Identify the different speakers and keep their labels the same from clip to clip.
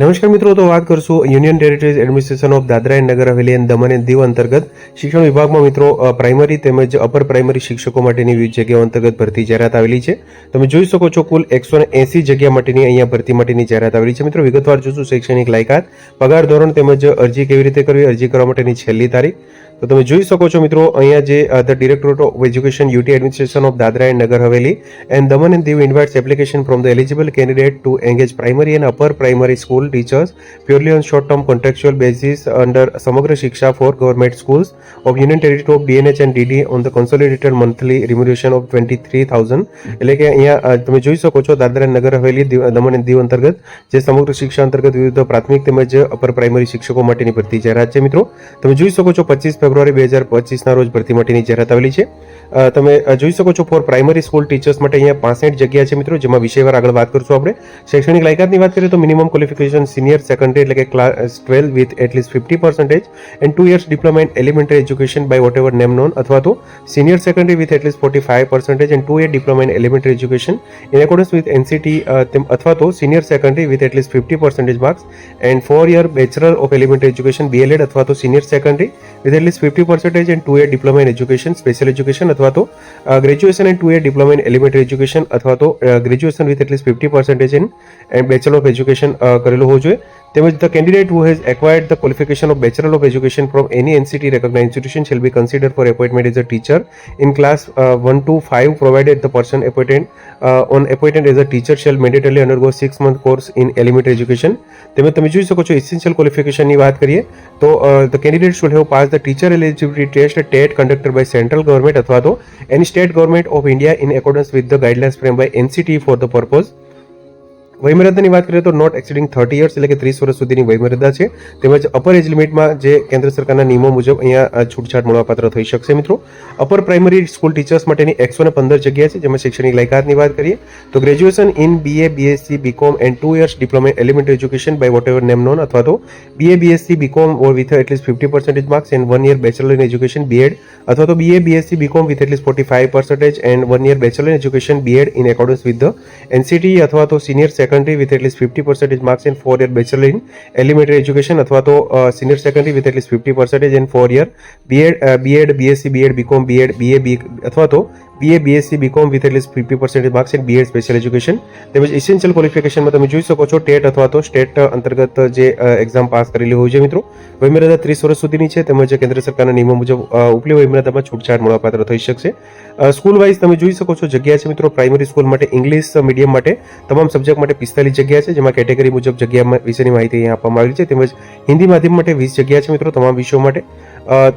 Speaker 1: નમસ્કાર મિત્રો, તો વાત કરશું union territories administration of Dadra and Nagar Haveli and Daman and Diu અંતર્ગત. શિક્ષણ વિભાગમાં મિત્રો પ્રાઇમરી તેમજ અપર પ્રાઇમરી શિક્ષકો માટેની વિવિધ જગ્યાઓ અંતર્ગત ભરતી જાહેરાત આવેલી છે. તમે જોઈ શકો છો કુલ એકસો એસી જગ્યા માટેની અહીંયા ભરતી માટેની જાહેરાત આવેલી છે. મિત્રો, વિગતવાર જોશું શૈક્ષણિક લાયકાત, પગાર ધોરણ તેમજ અરજી કેવી રીતે કરવી, અરજી કરવા માટેની છેલ્લી તારીખ. તો તમે જોઈ શકો છો મિત્રો અહીંયા જે the directorate of education UT administration of Dadra and Nagar Haveli and Daman and Diu invites application from the eligible candidate to engage primary and upper primary school teachers purely on short term contractual basis under સમગ્ર શિક્ષા for government schools of union territory of DNH and DD on the consolidated monthly remuneration of 23000 એટલે કે અહીંયા અ, તમે જોઈ શકો છો દાદરા અને નગર હવેલી દીવ- દમણ અને દીવ અંતર્ગત જે સમગ્ર શિક્ષા અંતર્ગત વિવિધ પ્રાથમિક તેમજ અપર પ્રાઇમરી શિક્ષકો માટેની ભરતી જાહેરાત છે મિત્રો. તમે જોઈ શકો છો પચીસ ફેબ્રુઆરી બે હજાર પચીસના રોજ ભરતી માટેની જાહેરાત આવેલી છે. તમે જોઈ શકો છો ફોર પ્રાઇમરી સ્કૂલ ટીચર્સ માટે અહીંયા પાસઠ જગ્યા છે મિત્રો, જેમાં વિષયવાર આગળ વાત કરશું આપણે. શૈક્ષણિક લાયકાતની વાત કરીએ તો મિનિમમ ક્વોલિફિકેશન સિનિયર સેકન્ડરી એટલે કે class twelve with at least fifty percentage and two years diploma in elementary education by what ever name known અથવા તો senior secondary with at least forty five percentage and two year diploma in elementary education in accordance with NCT અથવા તો senior secondary with at least fifty percentage marks and four year bachelor of elementary education BLEd અથવા તો senior secondary with at least fifty percentage and two year diploma in education special education અથવા તો graduation and two year diploma in elementary education અથવા તો graduation with at least fifty percentage and bachelor of education કરેલું હોવું જોઈએ તેમજ the candidate who has acquired the qualification of bachelor of education from any NCT recognise institution shall be consider for appointment as a teacher in class one to five provided the person appointed on appointed as a teacher shall mandatorily undergo six month course in elementary education તેમજ તમે જોઈ શકો છો essential ક્વોલિફિકેશનની વાત કરીએ તો the candidate should have pass the teacher eligibility test TET conducted by central government અથવા તો any state government of India in accordance with the guidelines frame by NCT for the purpose વયમર્યાદાની વાત કરીએ તો not exceeding thirty years એટલે કે ત્રીસ વર્ષ સુધીની વયમર્યાદા છે. તેમજ અપર એજ લિમિટમાં જે કેન્દ્ર સરકારના નિયમો મુજબ અહીંયા છૂટછાટ મળવાપાત્ર થઈ શકશે મિત્રો. અપર પ્રાઇમરી સ્કૂલ ટીચર્સ માટેની એકસો ને પંદર જગ્યા છે, જેમાં શૈક્ષણિક લાયકાતની વાત કરીએ, તો graduation in BA BSc BCom and two years diploma elementary education by whatever name known અથવા તો BA BSc BCom or with at least fifty percentage marks and one year bachelor in education BEd અથવા તો BA BSc BCom with at least forty five percentage and one year bachelor in education BEd in accordance with the NCT અથવા તો senior secondary with at least fifty percentage marks and four year bachelor in elementary education અથવા તો senior secondary with at least fifty percentage and four year BEd BEd BSc BEd BCom BEd BA B અથવા તો BA BSc BCom with at least fifty percentage marks and BEd special education તેમજ essential ક્વોલિફિકેશનમાં તમે જોઈ શકો છો, TET અથવા તો સ્ટેટ અંતર્ગત જે એક્ઝામ પાસ કરેલી હોય છે મિત્રો. વયમર્યાદા ત્રીસ વર્ષ સુધીની છે, તેમજ કેન્દ્ર સરકારના નિયમો મુજબ ઉપલી વયમર્યાદામાં છૂટછાટ મળવાપાત્ર થઈ શકશે. સ્કૂલ વાઇઝ તમે જોઈ શકો છો, જગ્યા છે મિત્રો પ્રાઇમરી સ્કૂલ માટે ઇંગ્લિશ મીડિયમ માટે તમામ સબ્જેક્ટ માટે પિસ્તાલીસ જગ્યા છે, જેમાં કેટેગરી મુજબ જગ્યા વિશેની માહિતી અહીંયા આપવામાં આવી છે. તેમજ હિન્દી માધ્યમ માટે વીસ જગ્યા છે મિત્રો, તમામ વિષયો માટે.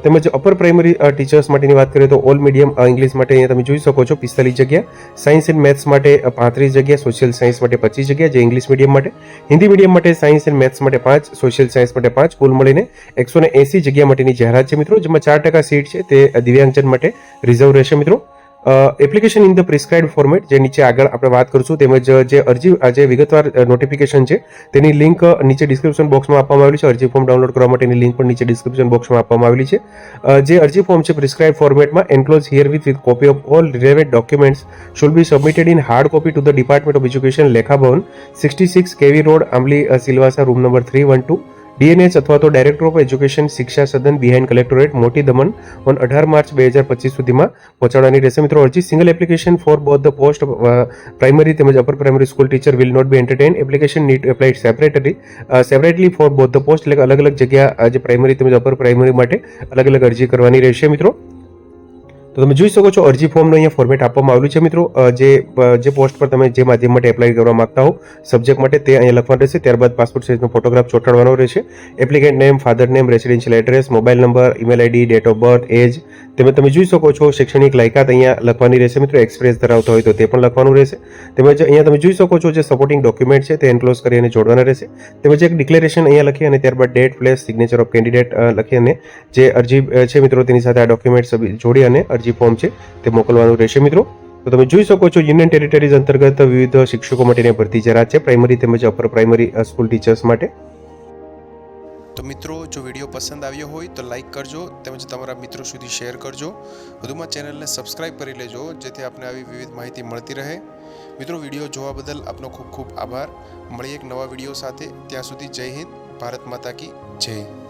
Speaker 1: તેમજ અપર પ્રાઇમરી ટીચર્સ માટેની વાત કરીએ તો ઓલ મીડિયમ ઇંગ્લિશ માટે અહીંયા તમે જોઈ શકો છો પિસ્તાલીસ જગ્યા. સાયન્સ એન્ડ મેથ્સ માટે પાંત્રીસ જગ્યા. સોશિયલ સાયન્સ માટે પચીસ જગ્યા. જે ઇંગ્લિશ મીડિયમ માટે. હિન્દી મીડિયમ માટે સાયન્સ એન્ડ મેથ્સ માટે પાંચ સોશિયલ સાયન્સ માટે પાંચ. કુલ મળીને એકસો જગ્યા માટેની જાહેરાત છે મિત્રો, જેમાં ચાર ટકા સીટ છે. તે દિવ્યાંગજન માટે રિઝર્વ રહેશે મિત્રો. Application in the prescribe format જે નીચે આગળ આપણે વાત કરશું, તેમજ જે અરજી જે વિગતવાર નોટિફિકેશન છે, તેની લિંક નીચે ડિસ્ક્રિપ્શન બોક્સમાં આપવામાં આવેલી છે. અરજી ફોર્મ ડાઉનલોડ કરવા માટેની લિંક પણ નીચે ડિસ્ક્રિપ્શન બોક્સમાં આપવામાં આવેલી છે. જે અરજી ફોર્મ છે પ્રિસ્ક્રાઇબ ફોર્મેટમાં enclose here with with copy of all relevant documents should be submitted in hard copy to the department of education Lekha Bhavan sixty six KV road Amli Silvassa room number three one two DNH અથવા તો director of education Shiksha Sadan behind કલેક્ટોરેટ મોટી દમન on અઢાર March બે હજાર પચીસ સુધીમાં પહોંચાડવાની રહેશે. મિત્રો અરજી single application for both the post primary તેમજ upper primary school teacher will not be entertain application need applied separately separately for both the post એટલે અલગ અલગ જગ્યા અ, જે પ્રાઇમરી તેમજ અપર પ્રાઇમરી માટે અલગ અલગ અરજી કરવાની રહેશે મિત્રો. તો તમે જોઈ શકો છો, અરજી ફોર્મનું અહીંયા ફોર્મેટ આપવામાં આવેલું છે મિત્રો. જે જે પોસ્ટ પર તમે જે માધ્યમ માટે એપ્લાય કરવા માંગતા હો સબ્જેક્ટ માટે તે અહીંયા લખવાનું રહેશે. ત્યારબાદ પાસપોર્ટ સાઇઝનો ફોટોગ્રાફ ચોંટાડવાનો રહેશે. Applicant name father name residential address mobile number email ID date of birth age તેમજ તમે જોઈ શકો છો, શૈક્ષણિક લાયકાત અહીંયા લખવાની રહેશે મિત્રો. એક્સપ્રેસ ધરાવતો હોય તો તે પણ લખવાનું રહેશે. તેમજ અહીંયા તમે જોઈ શકો છો, જે સપોર્ટિંગ ડોક્યુમેન્ટ છે તે એન્ક્લોઝ કરી અને જોડવાના રહેશે. તેમજ એક ડિક્લેરેશન અહીંયા લખી અને ત્યારબાદ date place signature of candidate લખી અને જે અરજી છે મિત્રો, તેની સાથે આ ડોક્યુમેન્ટ જોડી અને અરજી ફોર્મ છે, તે મોકલવાનું રહેશે મિત્રો. તો તમે જોઈ શકો છો યુનિયન ટેરિટરીઝ અંતર્ગત વિવિધ શિક્ષકો માટેની ભરતી જાહેરાત છે પ્રાઇમરી તેમજ અપર પ્રાઇમરી સ્કૂલ ટીચર્સ માટે.
Speaker 2: તો મિત્રો, જો વીડિયો પસંદ આવ્યો હોય, તો લાઈક કરજો, તેમજ તમારા મિત્રો સુધી શેર કરજો. વધુમાં ચેનલને સબસ્ક્રાઇબ કરી લેજો, જેથી આપને આવી વિવિધ માહિતી મળતી રહે. મિત્રો, વીડિયો જોવા બદલ આપનો ખૂબ ખૂબ આભાર. મળીએ એક નવા વીડિયો સાથે. ત્યાં સુધી જય હિન્દ, ભારત માતા કી જય.